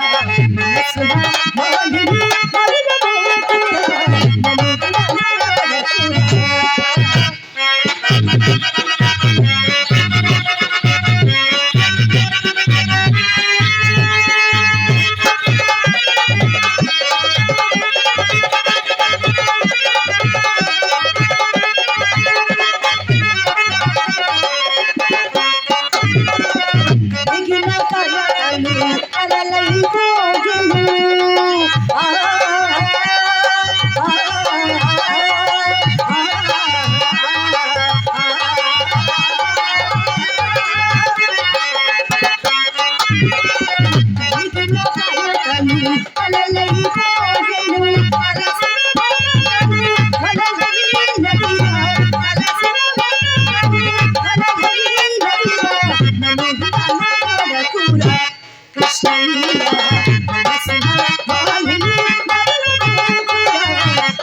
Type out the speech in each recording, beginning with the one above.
Thank you.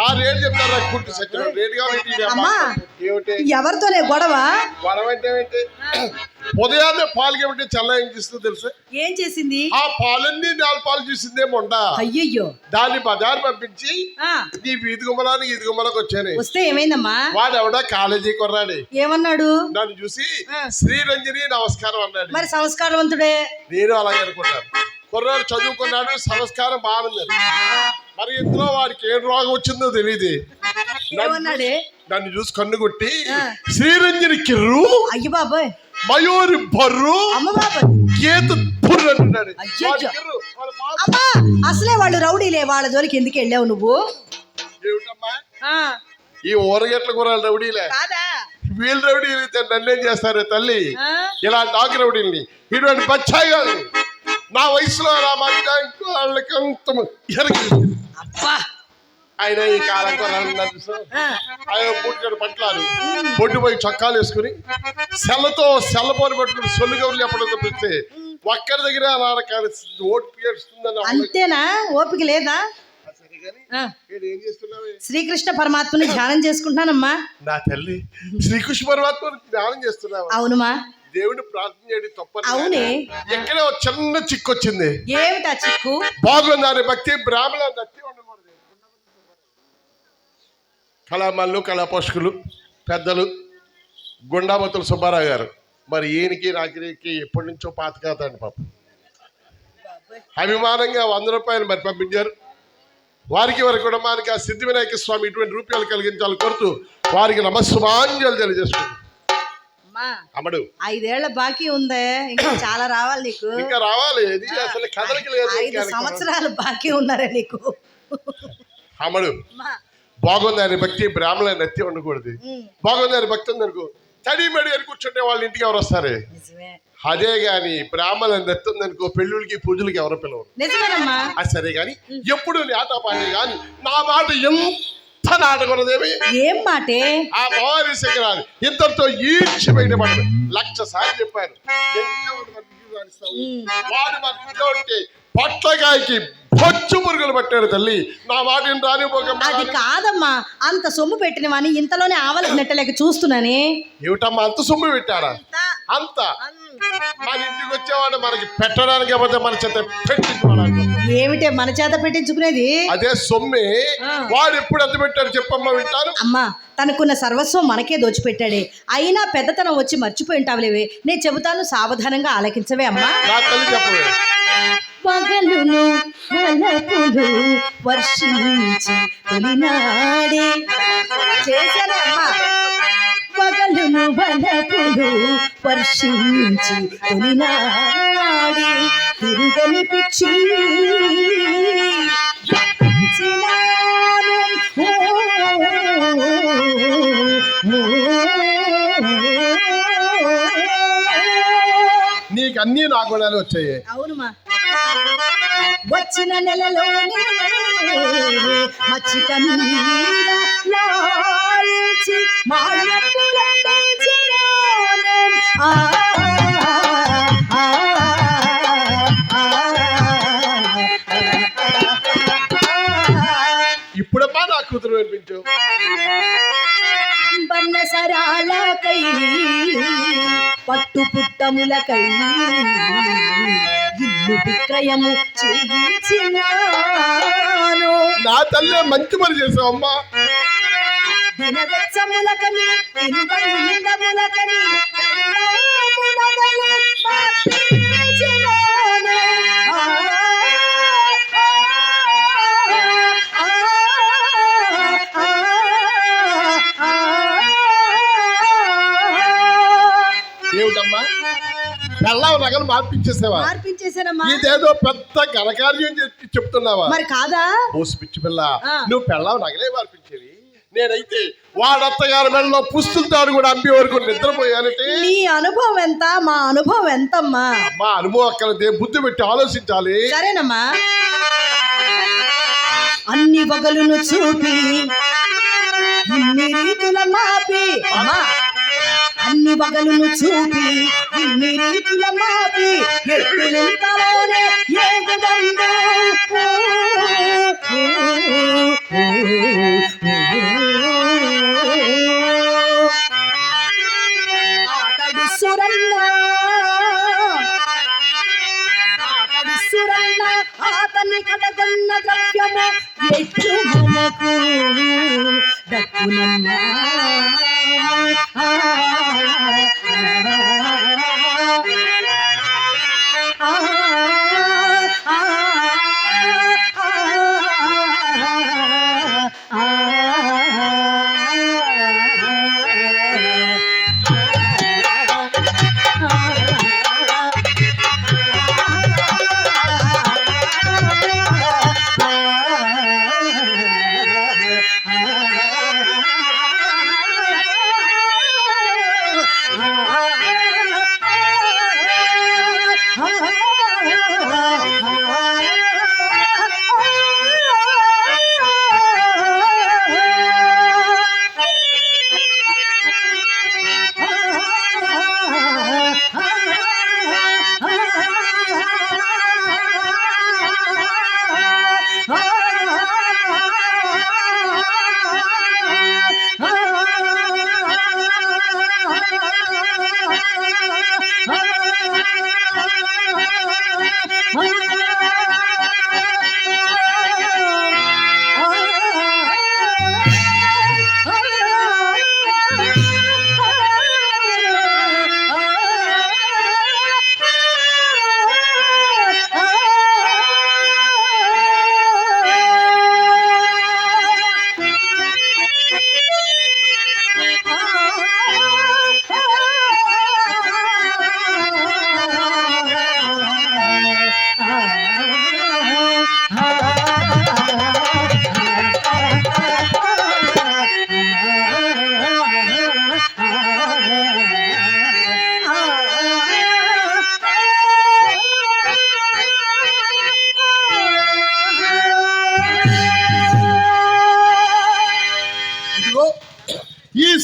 ఆ rate చెప్తారా కుట్టు సత్యం రేటు కాబట్టి ఇది అమ్మా. ఏమిటి? ఎవరితోనే గొడవ? గొడవ అంటే ఏంటి ఉదయాన్నే పాలు కాబట్టి చల్లాయించిస్తూ తెలుసు? ఏం చేసింది? ఆ పాలన్నీ నాలుగు పాలు చూసిందే మొండ. అయ్యయ్యో. దాన్ని బజారు పంపించి నీ వీధి గుమ్మలానికి ఈది గుమ్మలకు వచ్చాను. వస్తే ఏమైందమ్మా? వాడు ఎవడా కాలేజీ కొర్రాడి. ఏమన్నాడు? నన్ను చూసి. శ్రీరంజని నమస్కారం అన్నాడు. మరి సంస్కారవంతుడే? నేను అలాగే అనుకున్నాను. కుర్రాడు చదువుకున్నాడు సంస్కారం బాగుంది మరి ఇందులో వాడికి ఏం రోగం వచ్చిందో తెలియదు ఏమన్నాడే? నన్ను చూసి కన్ను కొట్టి. శ్రీరంజని కిర్రు అయ్య బాబాయ్. మయూరి బర్రు గీత. అమ్మా అసలే వాళ్ళు రౌడీలే వాళ్ళ జోలికి ఎందుకు వెళ్ళావు నువ్వు? ఈ ఊరగట్ల కూరలు రౌడీలే. వీళ్ళు రౌడీలు నన్నేం చేస్తారే తల్లి? ఆ, ఇలా డాక్ రౌడీల్ని. ఇటువంటి బచ్చాయి కాదు నా వయసులో నా ఇంకో వాళ్ళకి అంత ఎరగి అబ్బా ఆయన ఈ కాలం ఆయన పూటికడు పట్లాలు. బొడ్డు పోయి చొక్కాలు వేసుకుని సెల్లతో సెల్ల పోని పట్టుకుని సొల్లు గౌరులు ఎప్పుడు తప్పిస్తే ఒక్కడి దగ్గర పీడుస్తుందని అంతేనా? ఓపిక లేదా? శ్రీకృష్ణ పరమాత్మని ధ్యానం చేసుకుంటున్నానమ్మా. నా తల్లి శ్రీకృష్ణ పరమాత్మ ధ్యానం చేస్తున్నావా? అవునుమా? దేవుని ప్రార్థన చేయడం తప్ప అవునే. ఎక్కడే చిన్న చిక్కు వచ్చింది ఏమిటా చిక్కు? బాగుందని భక్తి బ్రాహ్మణ దత్తి ఉండకూడదు. కళామల్లు కళాపోషకులు పెద్దలు గుండామతులు సుబ్బారావు గారు. మరి ఈయనకి నాకి ఎప్పటి నుంచో పాత కథ అండి పాపం. అభిమానంగా వంద రూపాయలు మరి పంపించారు. వారికి వారి కుటుంబానికి ఆ సిద్ధి వినాయక స్వామి ఇటువంటి రూపాయలు కలిగించాలని కోరుతూ వారికి నమస్సుమాంజలు తెలియజేసుకుంటాం అమ్మా అమ్మడు. ఐదేళ్ళ బాకీ ఉందే. ఇంకా చాలా రావాలి నీకు. ఇంకా రావాలి. అసలు ఐదు. సంవత్సరాలు బాకీ ఉన్నారే నీకు. అమ్మడు. అమ్మా, బాగుంది అని భక్తి బ్రాహ్మణ నెత్తి ఉండకూడదు. బాగుంది అని భక్తి ఉందనుకో. తడి మెడి అని కూర్చుంటే వాళ్ళ ఇంటికి ఎవరు వస్తారు? అదే గాని బ్రాహ్మణ నెత్తి ఉందనుకో పెళ్ళిళ్ళకి పూజలకి ఎవరు పిలవరు? అది సరే గాని ఎప్పుడు నీ ఆట పాడే గాని నా మాట ఎంత నాటకున్నదేమి ఏం మాటే? ఆ భవానీ శంకరాలు ఇద్దరితో ఈడ్చి బయట పడదు లక్ష సార్లు మన? ఉమ్, వాడు మన ఉంటే పొట్లకాయకి పురుగులు పట్టాడు తల్లి. నా మాట రానిపోక అది కాదమ్మా. అంత సొమ్ము పెట్టిన వాని ఇంతలోనే ఆవలకు నెట్టలేక చూస్తున్నానే. ఏమిటమ్మా అంత సొమ్ము పెట్టాడా అంత. మన ఇంటికి వచ్చేవాడు మనకి పెట్టడానికి మన చేత పెట్టించుకోవడానికి ఏమిటే మన చేత పెట్టించుకునేది? అదే సొమ్మే. వాడు ఎప్పుడు ఎంత పెట్టాడు చెప్పమ్మా వింటాను. అమ్మా తనకున్న సర్వస్వం మనకే దోచిపెట్టాడే. అయినా పెద్దతనం వచ్చి మర్చిపోయి ఉంటావులేవే నేను చెబుతాను సావధానంగా ఆలకించవే అమ్మా. పగలును వలపులు వర్షించి తొలినాడే. చేశానే అమ్మా. పగలును వలపులు వర్షించి తొలినాడే. తిరుగని పిచ్చి. నీకు అన్ని నా గుణాలు వచ్చాయి అవునుమా వచ్చిన నెలలోనే మచ్చిక. ఆ, ఆ, కూతురు వినిపించు పట్టు పుట్టములకై ఇల్లు విక్రయము చేయించినాను. నా తల్లి మంచి పని చేసావమ్మా దినవెచ్చములకని తినుబండములకని పెళ్ళావు నగలు మార్పించేసావా? మార్పించేసానమ్మా ఇదేదో పెద్ద ఘనకార్యం చెప్తున్నావా? మరి కాదా? ఓసి పిచ్చి పిల్ల. నువ్వు పెళ్ళావు నగలే మార్పించేవి. నేనైతే వాడత్తగారి మెడలో పుస్తులతో కూడా అమ్మి వరకు నిద్రపోయానంటే. నీ అనుభవం ఎంత మా అనుభవం ఎంతమ్మా? అమ్మా అనుభవం అక్కలదే బుద్ధి పెట్టి ఆలోచించాలి. సరేనమ్మా. అన్ని వగలును చూపి ఇన్ని రీతుల మాపి. అమ్మా. అన్ని వగలును చూపి ఇన్ని రీతుల మాపి ఎత్తులంతలోనే ఏగుదండు ఆతడు సురన్న సురన్న ఆతని ద్రవ్యము ఎట్టు మనకు? దక్కునమ్మా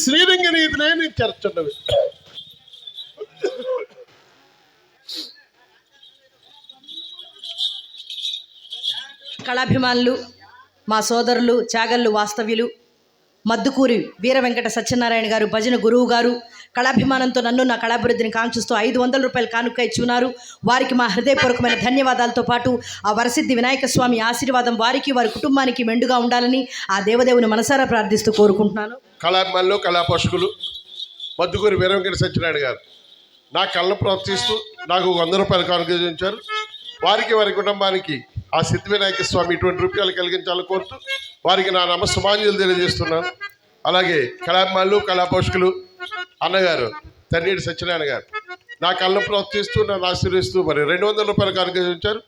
ఈ శ్రీరంగ నీతినే కళాభిమానులు మా సోదరులు చాగళ్ళు వాస్తవ్యులు మద్దుకూరి వీర వెంకట సత్యనారాయణ గారు భజన గురువు గారు కళాభిమానంతో నన్ను నా కళాభివృద్ధిని కాంక్షిస్తూ ఐదు వందల రూపాయలు కానుక ఇచ్చి ఉన్నారు. వారికి మా హృదయపూర్వకమైన ధన్యవాదాలతో పాటు ఆ వరసిద్ధి వినాయక స్వామి ఆశీర్వాదం వారికి వారి కుటుంబానికి మెండుగా ఉండాలని ఆ దేవదేవుని మనసారా ప్రార్థిస్తూ కోరుకుంటున్నాను. కళాభిమానులు కళాపోషకులు మద్దుకూరి వీరవెంకట సత్యనారాయణ గారు నా కళ్ళను ప్రోత్సహిస్తూ నాకు వంద రూపాయలు కానుకరించారు వారికి వారి కుటుంబానికి ఆ సిద్ధి వినాయక స్వామి ఇటువంటి రూపాయలు కలిగించాలని కోరుతూ వారికి నా నమ సుమాంజలు తెలియజేస్తున్నాను. అలాగే కళాభిమానులు కళాపోషకులు అన్నగారు తన్నీటి సత్యనారాయణ గారు నా కళ్ళ ప్రవర్తిస్తూ నన్ను ఆశీర్వదిస్తూ మరి రెండు వందల రూపాయలు కనుగొంచారు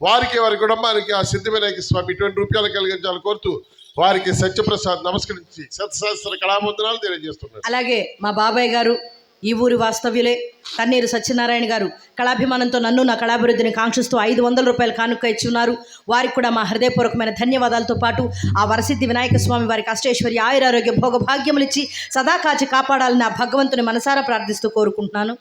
వారికి వారి కుటుంబానికి ఆ సిద్ధివినాయక స్వామి ఇటువంటి రూపాయలు కలిగించాలని కోరుతూ వారికి సత్యప్రసాద్ నమస్కరించి సత్యశాస్త్ర కళావందనాలు తెలియజేస్తున్నారు. అలాగే మా బాబాయ్ గారు ఈ ఊరి వాస్తవ్యులే. తన్నీరు సత్యనారాయణ గారు కళాభిమానంతో నన్ను నా కళాభివృద్ధిని కాంక్షిస్తూ ఐదు వందల రూపాయలు కానుక ఇచ్చి ఉన్నారు వారికి కూడా మా హృదయపూర్వకమైన ధన్యవాదాలతో పాటు ఆ వరసిద్ధి వినాయక స్వామి వారికి అష్టేశ్వరి ఆయురారోగ్య భోగభాగ్యములిచ్చి ఇచ్చి సదా కాచి కాపాడాలని నా భగవంతుని మనసారా ప్రార్థిస్తూ కోరుకుంటున్నాను.